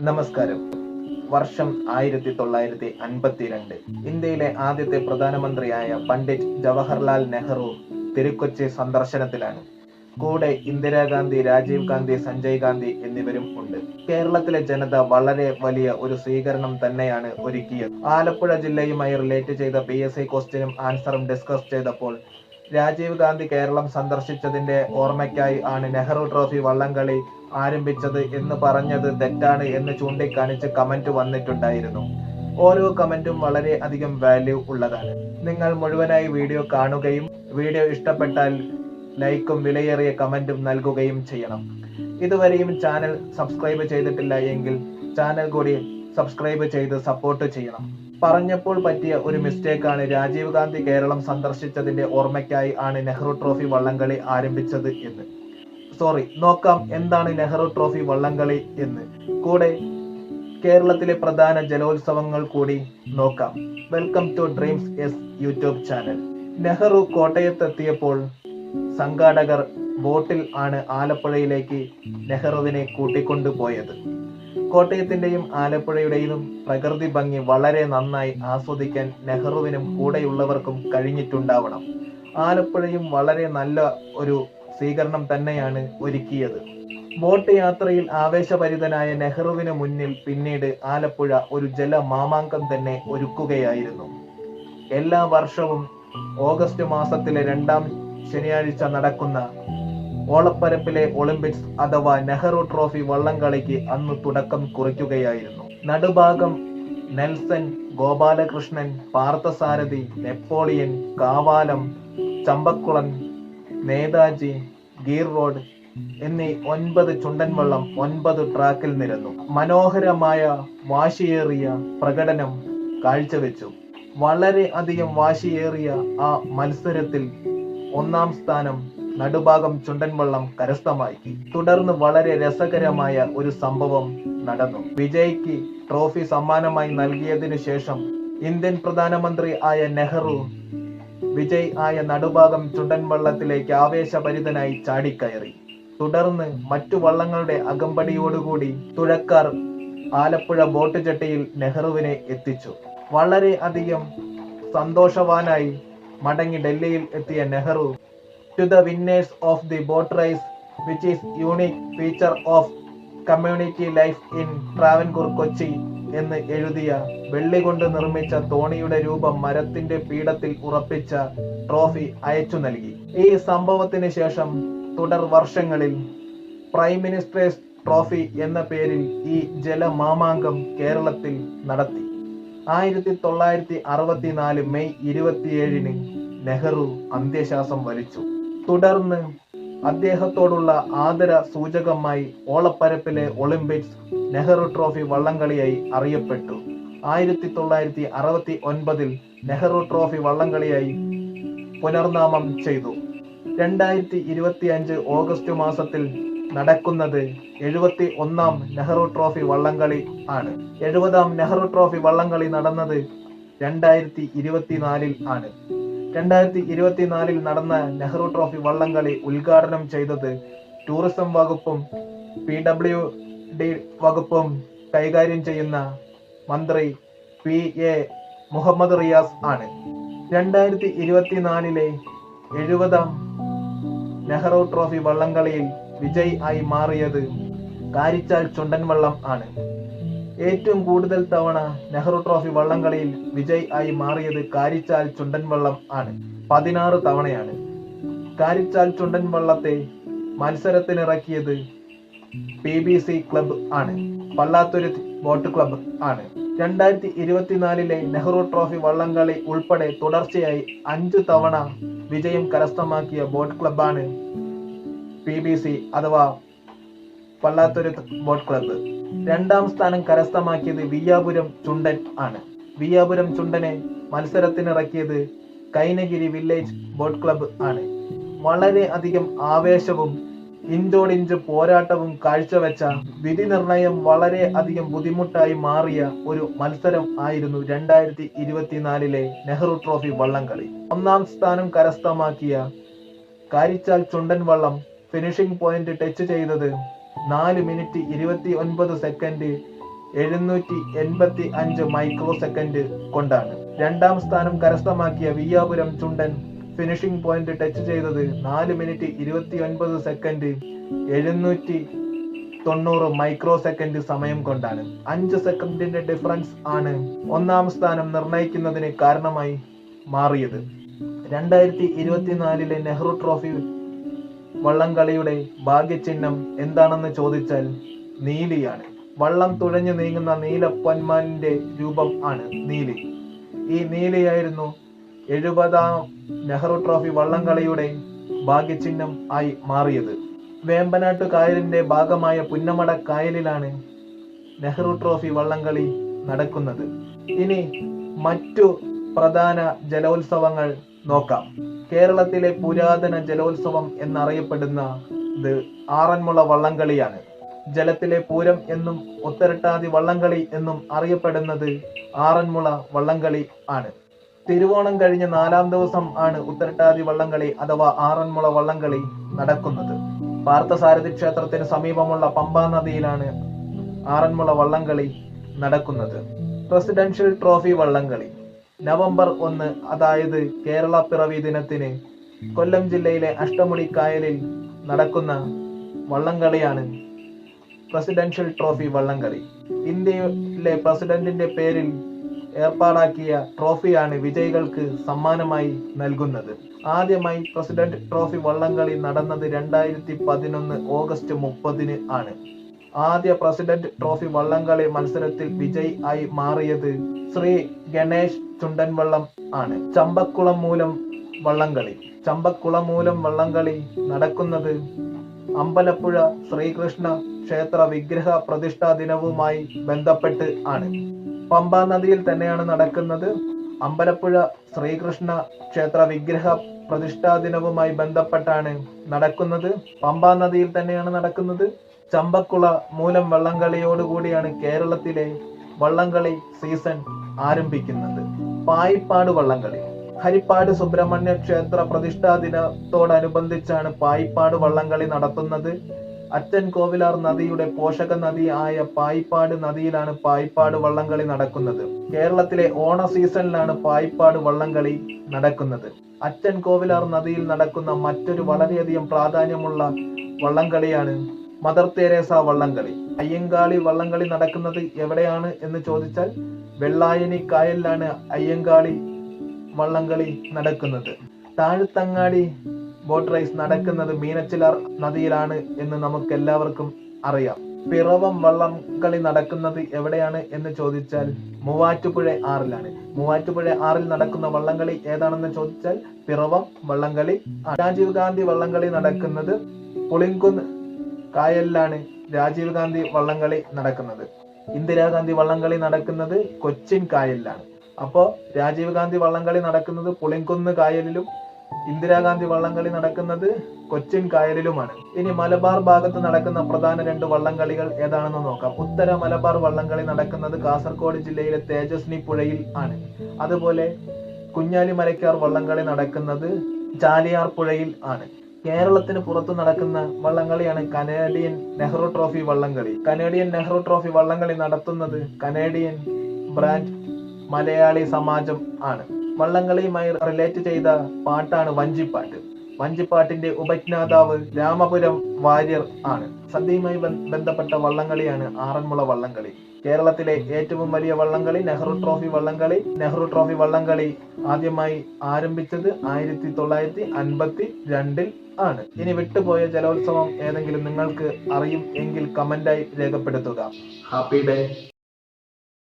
നമസ്കാരം. വർഷം ആയിരത്തി തൊള്ളായിരത്തി അൻപത്തിരണ്ട് ഇന്ത്യയിലെ ആദ്യത്തെ പ്രധാനമന്ത്രിയായ പണ്ഡിറ്റ് ജവഹർലാൽ നെഹ്റു തിരുക്കൊച്ചി സന്ദർശനത്തിലാണ്. കൂടെ ഇന്ദിരാഗാന്ധി രാജീവ് ഗാന്ധി സഞ്ജയ് ഗാന്ധി എന്നിവരും ഉണ്ട്. കേരളത്തിലെ ജനത വളരെ വലിയ ഒരു സ്വീകരണം തന്നെയാണ് ഒരുക്കിയത്. ആലപ്പുഴ ജില്ലയുമായി റിലേറ്റ് ചെയ്ത പി എസ് സി ക്വസ്റ്റ്യനും ആൻസറും ഡിസ്കസ് ചെയ്തപ്പോൾ രാജീവ് ഗാന്ധി കേരളം സന്ദർശിച്ചതിന്റെ ഓർമ്മയ്ക്കായി ആണ് നെഹ്റു ട്രോഫി വള്ളംകളി ആരംഭിച്ചത് എന്ന് പറഞ്ഞത് തെറ്റാണ് എന്ന് ചൂണ്ടിക്കാണിച്ച് കമന്റ് വന്നിട്ടുണ്ടായിരുന്നു. ഓരോ കമന്റും വളരെ അധികം വാല്യൂ ഉള്ളതാണ്. നിങ്ങൾ മുഴുവനായി വീഡിയോ കാണുകയും വീഡിയോ ഇഷ്ടപ്പെട്ടാൽ ലൈക്കും വിലയേറിയ കമന്റും നൽകുകയും ചെയ്യണം. ഇതുവരെയും ചാനൽ സബ്സ്ക്രൈബ് ചെയ്തിട്ടില്ല എങ്കിൽ ചാനൽ കൂടി സബ്സ്ക്രൈബ് ചെയ്ത് സപ്പോർട്ട് ചെയ്യണം. പറഞ്ഞപ്പോൾ പറ്റിയ ഒരു മിസ്റ്റേക്ക് ആണ് രാജീവ് ഗാന്ധി കേരളം സന്ദർശിച്ചതിന്റെ ഓർമ്മയ്ക്കായി ആണ് നെഹ്റു ട്രോഫി വള്ളംകളി ആരംഭിച്ചത് എന്ന്. സോറി നോക്കാം എന്താണ് നെഹ്റു ട്രോഫി വള്ളംകളി എന്ന്. കൂടെ കേരളത്തിലെ പ്രധാന ജലോത്സവങ്ങൾ കൂടി നോക്കാം. Welcome to dreams S YouTube channel Nehru കോട്ടയത്തെത്തിയപ്പോൾ സംഘാടകർ ബോട്ടിൽ ആണ് ആലപ്പുഴയിലേക്ക് നെഹ്റുവിനെ കൂട്ടിക്കൊണ്ടുപോയത്. കോട്ടയത്തിന്റെയും ആലപ്പുഴയുടെയും പ്രകൃതി ഭംഗി വളരെ നന്നായി ആസ്വദിക്കാൻ നെഹ്റുവിനും കൂടെയുള്ളവർക്കും കഴിഞ്ഞിട്ടുണ്ടാവണം. ആലപ്പുഴയും വളരെ നല്ല ഒരു സ്വീകരണം തന്നെയാണ് ഒരുക്കിയത്. ബോട്ട് യാത്രയിൽ ആവേശഭരിതനായ നെഹ്റുവിന് മുന്നിൽ പിന്നീട് ആലപ്പുഴ ഒരു ജലമാമാങ്കം തന്നെ ഒരുക്കുകയായിരുന്നു. എല്ലാ വർഷവും ഓഗസ്റ്റ് മാസത്തിലെ രണ്ടാം ശനിയാഴ്ച നടക്കുന്ന ഓളപ്പരപ്പിലെ ഒളിമ്പിക്സ് അഥവാ നെഹ്റു ട്രോഫി വള്ളംകളിക്ക് അന്ന് തുടക്കം കുറിക്കുകയായിരുന്നു. നടുഭാഗം നെൽസൺ ഗോപാലകൃഷ്ണൻ പാർത്ഥസാരഥി നെപ്പോളിയൻ കാവാലം ചമ്പക്കുളൻ നേതാജി ഗീർ റോഡ് എന്നീ ഒൻപത് ചുണ്ടൻ വള്ളം ഒൻപത് ട്രാക്കിൽ നിരന്നു. മനോഹരമായ വാശിയേറിയ പ്രകടനം കാഴ്ചവെച്ചു. വളരെ അധികം വാശിയേറിയ ആ മത്സരത്തിൽ ഒന്നാം സ്ഥാനം നടുഭാഗം ചുണ്ടൻവള്ളം കരസ്ഥമാക്കി. തുടർന്ന് വളരെ രസകരമായ ഒരു സംഭവം നടന്നു. വിജയ്ക്ക് ട്രോഫി സമ്മാനമായി നൽകിയതിനു ശേഷം ഇന്ത്യൻ പ്രധാനമന്ത്രി ആയ നെഹ്റു വിജയ് ആയ നടുഭാഗം ചുണ്ടൻ വള്ളത്തിലേക്ക് ആവേശഭരിതനായി ചാടിക്കയറി. തുടർന്ന് മറ്റു വള്ളങ്ങളുടെ അകമ്പടിയോടുകൂടി തുഴക്കാർ ആലപ്പുഴ ബോട്ട് ചട്ടിയിൽ നെഹ്റുവിനെ എത്തിച്ചു. വളരെ അധികം സന്തോഷവാനായി മടങ്ങി ഡൽഹിയിൽ എത്തിയ Nehru to the winners of the boat race which is unique feature of community life in Travancore Kochi എന്ന് എഴുതിയ വെള്ളി കൊണ്ട് നിർമ്മിച്ച തോണിയുടെ രൂപം മരത്തിന്റെ പീഠത്തിൽ ഉറപ്പിച്ച ട്രോഫി അയച്ചു നൽകി. ഈ സംഭവത്തിന് ശേഷം തുടർ വർഷങ്ങളിൽ പ്രൈം മിനിസ്റ്റേഴ്സ് ട്രോഫി എന്ന പേരിൽ ഈ ജലമാമാങ്കം കേരളത്തിൽ നടത്തി. ആയിരത്തി തൊള്ളായിരത്തി അറുപത്തിനാല് മെയ് ഇരുപത്തിയേഴിന് നെഹ്റു അന്ത്യശ്വാസം വലിച്ചു. തുടർന്ന് അദ്ദേഹത്തോടുള്ള ആദര സൂചകമായി ഓളപ്പരപ്പിലെ ഒളിമ്പിക്സ് നെഹ്റു ട്രോഫി വള്ളംകളിയായി അറിയപ്പെട്ടു. ആയിരത്തി തൊള്ളായിരത്തി അറുപത്തി ഒൻപതിൽ നെഹ്റു ട്രോഫി വള്ളംകളിയായി പുനർനാമം ചെയ്തു. രണ്ടായിരത്തി ഇരുപത്തി അഞ്ച് ഓഗസ്റ്റ് മാസത്തിൽ നടക്കുന്നത് എഴുപത്തി ഒന്നാം നെഹ്റു ട്രോഫി വള്ളംകളി ആണ്. എഴുപതാം നെഹ്റു ട്രോഫി വള്ളംകളി നടന്നത് രണ്ടായിരത്തി ഇരുപത്തിനാലിൽ ആണ്. രണ്ടായിരത്തി ഇരുപത്തിനാലിൽ നടന്ന നെഹ്റു ട്രോഫി വള്ളംകളി ഉദ്ഘാടനം ചെയ്തത് ടൂറിസം വകുപ്പും പി ഡബ്ല്യു ഡി വകുപ്പും കൈകാര്യം ചെയ്യുന്ന മന്ത്രി പി എ മുഹമ്മദ് റിയാസ് ആണ്. രണ്ടായിരത്തി ഇരുപത്തിനാലിലെ എഴുപതാം നെഹ്റു ട്രോഫി വള്ളംകളിയിൽ വിജയ് ആയി മാറിയത് കാരിച്ചാൽ ചുണ്ടൻ വള്ളം ആണ്. ഏറ്റവും കൂടുതൽ തവണ നെഹ്റു ട്രോഫി വള്ളംകളിയിൽ വിജയ് ആയി മാറിയത് കാരിച്ചാൽ ചുണ്ടൻ വള്ളം ആണ്. പതിനാറ് തവണയാണ്. കാരിച്ചാൽ ചുണ്ടൻ വള്ളത്തെ മത്സരത്തിനിറക്കിയത് പി ബി സി ക്ലബ് ആണ്. പള്ളാത്തുരുത്ത് ബോട്ട് ക്ലബ് ആണ്. രണ്ടായിരത്തി ഇരുപത്തിനാലിലെ നെഹ്റു ട്രോഫി വള്ളംകളി ഉൾപ്പെടെ തുടർച്ചയായി അഞ്ചു തവണ വിജയം കരസ്ഥമാക്കിയ ബോട്ട് ക്ലബാണ് പി ബി സി അഥവാ പള്ളാത്തുരുത്ത് ബോട്ട് ക്ലബ്ബ് രണ്ടാം സ്ഥാനം കരസ്ഥമാക്കിയത് വിയ്യാപുരം ചുണ്ടൻ ആണ്. വിയ്യാപുരം ചുണ്ടനെ മത്സരത്തിനിറക്കിയത് കൈനഗിരി വില്ലേജ് ബോട്ട് ക്ലബ്ബ് ആണ്. വളരെ അധികം ആവേശവും ഇഞ്ചോടിഞ്ച് പോരാട്ടവും കാഴ്ചവെച്ച വിധി നിർണയം വളരെ അധികം ബുദ്ധിമുട്ടായി മാറിയ ഒരു മത്സരം ആയിരുന്നു രണ്ടായിരത്തി ഇരുപത്തിനാലിലെ നെഹ്റു ട്രോഫി വള്ളംകളി. ഒന്നാം സ്ഥാനം കരസ്ഥമാക്കിയ കാരിച്ചാൽ ചുണ്ടൻ വള്ളം ഫിനിഷിംഗ് പോയിന്റ് ടച്ച് ചെയ്തത് നാല് മിനിറ്റ് ഇരുപത്തി ഒൻപത് സെക്കൻഡ് എഴുന്നൂറ്റി എൺപത്തി അഞ്ച് മൈക്രോ സെക്കൻഡ് കൊണ്ടാണ്. രണ്ടാം സ്ഥാനം കരസ്ഥമാക്കിയ Veeyapuram Chundan finishing point touch ചെയ്തത് നാല് മിനിറ്റ് ഇരുപത്തി ഒൻപത് സെക്കൻഡ് എഴുന്നൂറ്റി തൊണ്ണൂറ് മൈക്രോ സെക്കൻഡ് സമയം കൊണ്ടാണ്. അഞ്ച് സെക്കൻഡിന്റെ ഡിഫറൻസ് ആണ് ഒന്നാം സ്ഥാനം നിർണയിക്കുന്നതിന് കാരണമായി മാറിയത്. രണ്ടായിരത്തി ഇരുപത്തിനാലിലെ നെഹ്റു ട്രോഫി വള്ളംകളിയുടെ ഭാഗ്യചിഹ്നം എന്താണെന്ന് ചോദിച്ചാൽ നീലിയാണ്. വള്ളം തുഴഞ്ഞു നീങ്ങുന്ന നീല പൊന്മാനിന്റെ രൂപം ആണ് നീലി. ഈ നീലിയായിരുന്നു എഴുപതാം നെഹ്റു ട്രോഫി വള്ളംകളിയുടെ ഭാഗ്യചിഹ്നം ആയി മാറിയത്. വേമ്പനാട്ട് കായലിന്റെ ഭാഗമായ പുന്നമട കായലിലാണ് നെഹ്റു ട്രോഫി വള്ളംകളി നടക്കുന്നത്. ഇനി മറ്റു പ്രധാന ജലോത്സവങ്ങൾ നോക്കാം. കേരളത്തിലെ പുരാതന ജലോത്സവം എന്നറിയപ്പെടുന്ന ഇത് ആറന്മുള വള്ളംകളിയാണ്. ജലത്തിലെ പൂരം എന്നും ഒത്തരട്ടാതി വള്ളംകളി എന്നും അറിയപ്പെടുന്നത് ആറന്മുള വള്ളംകളി ആണ്. തിരുവോണം കഴിഞ്ഞ നാലാം ദിവസം ആണ് ഉത്തരട്ടാതി വള്ളംകളി അഥവാ ആറന്മുള വള്ളംകളി നടക്കുന്നത്. പാർത്ഥസാരഥി ക്ഷേത്രത്തിന് സമീപമുള്ള പമ്പാ നദിയിലാണ് ആറന്മുള വള്ളംകളി നടക്കുന്നത്. പ്രസിഡൻഷ്യൽ ട്രോഫി വള്ളംകളി. നവംബർ ഒന്ന് അതായത് കേരള പിറവി ദിനത്തിന് കൊല്ലം ജില്ലയിലെ അഷ്ടമുടി കായലിൽ നടക്കുന്ന വള്ളംകളിയാണ് പ്രസിഡൻഷ്യൽ ട്രോഫി വള്ളംകളി. ഇന്ത്യയിലെ പ്രസിഡന്റിന്റെ പേരിൽ ഏർപ്പാടാക്കിയ ട്രോഫിയാണ് വിജയികൾക്ക് സമ്മാനമായി നൽകുന്നത്. ആദ്യമായി പ്രസിഡന്റ് ട്രോഫി വള്ളംകളി നടന്നത് രണ്ടായിരത്തി പതിനൊന്ന് ഓഗസ്റ്റ് മുപ്പതിന് ആണ്. ആദ്യ പ്രസിഡന്റ് ട്രോഫി വള്ളംകളി മത്സരത്തിൽ വിജയ് ആയി മാറിയത് ശ്രീ ഗണേഷ് ചുണ്ടൻവള്ളം ആണ്. ചമ്പക്കുളം മൂലം വള്ളംകളി. ചമ്പക്കുളം മൂലം വള്ളംകളി നടക്കുന്നത് അമ്പലപ്പുഴ ശ്രീകൃഷ്ണ ക്ഷേത്ര വിഗ്രഹ പ്രതിഷ്ഠാ ദിനവുമായി ബന്ധപ്പെട്ട് ആണ്. പമ്പാ നദിയിൽ തന്നെയാണ് നടക്കുന്നത് അമ്പലപ്പുഴ ശ്രീകൃഷ്ണ ക്ഷേത്ര വിഗ്രഹ പ്രതിഷ്ഠാ ദിനവുമായി ബന്ധപ്പെട്ടാണ് നടക്കുന്നത്. പമ്പാ നദിയിൽ തന്നെയാണ് നടക്കുന്നത്. ചമ്പക്കുള മൂലം വള്ളംകളിയോടുകൂടിയാണ് കേരളത്തിലെ വള്ളംകളി സീസൺ ആരംഭിക്കുന്നത്. പായിപ്പാട് വള്ളംകളി. ഹരിപ്പാട് സുബ്രഹ്മണ്യ ക്ഷേത്ര പ്രതിഷ്ഠാ ദിനത്തോടനുബന്ധിച്ചാണ് പായിപ്പാട് വള്ളംകളി നടത്തുന്നത്. അച്ചൻ കോവിലാർ നദിയുടെ പോഷക നദി ആയ പായിപ്പാട് നദിയിലാണ് പായിപ്പാട് വള്ളംകളി നടക്കുന്നത്. കേരളത്തിലെ ഓണ സീസണിലാണ് പായിപ്പാട് വള്ളംകളി നടക്കുന്നത്. അച്ചൻ കോവിലാർ നദിയിൽ നടക്കുന്ന മറ്റൊരു വളരെയധികം പ്രാധാന്യമുള്ള വള്ളംകളിയാണ് മദർ തെരേസ വള്ളംകളി അയ്യങ്കാളി വള്ളംകളി നടക്കുന്നത് എവിടെയാണ് എന്ന് ചോദിച്ചാൽ വെള്ളായണി കായലിലാണ് അയ്യങ്കാളി വള്ളംകളി നടക്കുന്നത്. താഴ്ത്തങ്ങാടി ബോട്ട് റൈസ് നടക്കുന്നത് മീനച്ചിലാർ നദിയിലാണ് എന്ന് നമുക്ക് എല്ലാവർക്കും അറിയാം. പിറവം വള്ളംകളി നടക്കുന്നത് എവിടെയാണ് എന്ന് ചോദിച്ചാൽ മൂവാറ്റുപുഴ ആറിലാണ്. മൂവാറ്റുപുഴ ആറിൽ നടക്കുന്ന വള്ളംകളി ഏതാണെന്ന് ചോദിച്ചാൽ പിറവം വള്ളംകളി. രാജീവ് ഗാന്ധി വള്ളംകളി നടക്കുന്നത് പുളിങ്കുന്ന് കായലിലാണ് രാജീവ് ഗാന്ധി വള്ളംകളി നടക്കുന്നത്. ഇന്ദിരാഗാന്ധി വള്ളംകളി നടക്കുന്നത് കൊച്ചിൻ കായലിലാണ്. അപ്പോ രാജീവ് ഗാന്ധി വള്ളംകളി നടക്കുന്നത് പുളിങ്കുന്ന് കായലിലും ഇന്ദിരാഗാന്ധി വള്ളംകളി നടക്കുന്നത് കൊച്ചിൻ കായലിലുമാണ്. ഇനി മലബാർ ഭാഗത്ത് നടക്കുന്ന പ്രധാന രണ്ട് വള്ളംകളികൾ ഏതാണെന്ന് നോക്കാം. ഉത്തര മലബാർ വള്ളംകളി നടക്കുന്നത് കാസർഗോഡ് ജില്ലയിലെ തേജസ്നി പുഴയിൽ ആണ്. അതുപോലെ കുഞ്ഞാലി മലയ്ക്കാർ വള്ളംകളി നടക്കുന്നത് ചാലിയാർ പുഴയിൽ ആണ്. കേരളത്തിന് പുറത്തു നടക്കുന്ന വള്ളംകളിയാണ് കനേഡിയൻ നെഹ്റു ട്രോഫി വള്ളംകളി. കനേഡിയൻ നെഹ്റു ട്രോഫി വള്ളംകളി നടത്തുന്നത് കനേഡിയൻ ബ്രാൻഡ് മലയാളി സമാജം ആണ്. വള്ളംകളിയുമായി റിലേറ്റ് ചെയ്ത പാട്ടാണ് വഞ്ചിപ്പാട്ട്. വഞ്ചിപ്പാട്ടിന്റെ ഉപജ്ഞാതാവ് രാമപുരം വാര്യർ ആണ്. സദ്യയുമായി ബന്ധപ്പെട്ട വള്ളംകളിയാണ് ആറന്മുള വള്ളംകളി. കേരളത്തിലെ ഏറ്റവും വലിയ വള്ളംകളി നെഹ്റു ട്രോഫി വള്ളംകളി. നെഹ്റു ട്രോഫി വള്ളംകളി ആദ്യമായി ആരംഭിച്ചത് ആയിരത്തി തൊള്ളായിരത്തി അൻപത്തി രണ്ടിൽ ആണ്. ഇനി വിട്ടുപോയ ജലോത്സവം ഏതെങ്കിലും നിങ്ങൾക്ക് അറിയും എങ്കിൽ കമന്റായി രേഖപ്പെടുത്തുക. Happy day.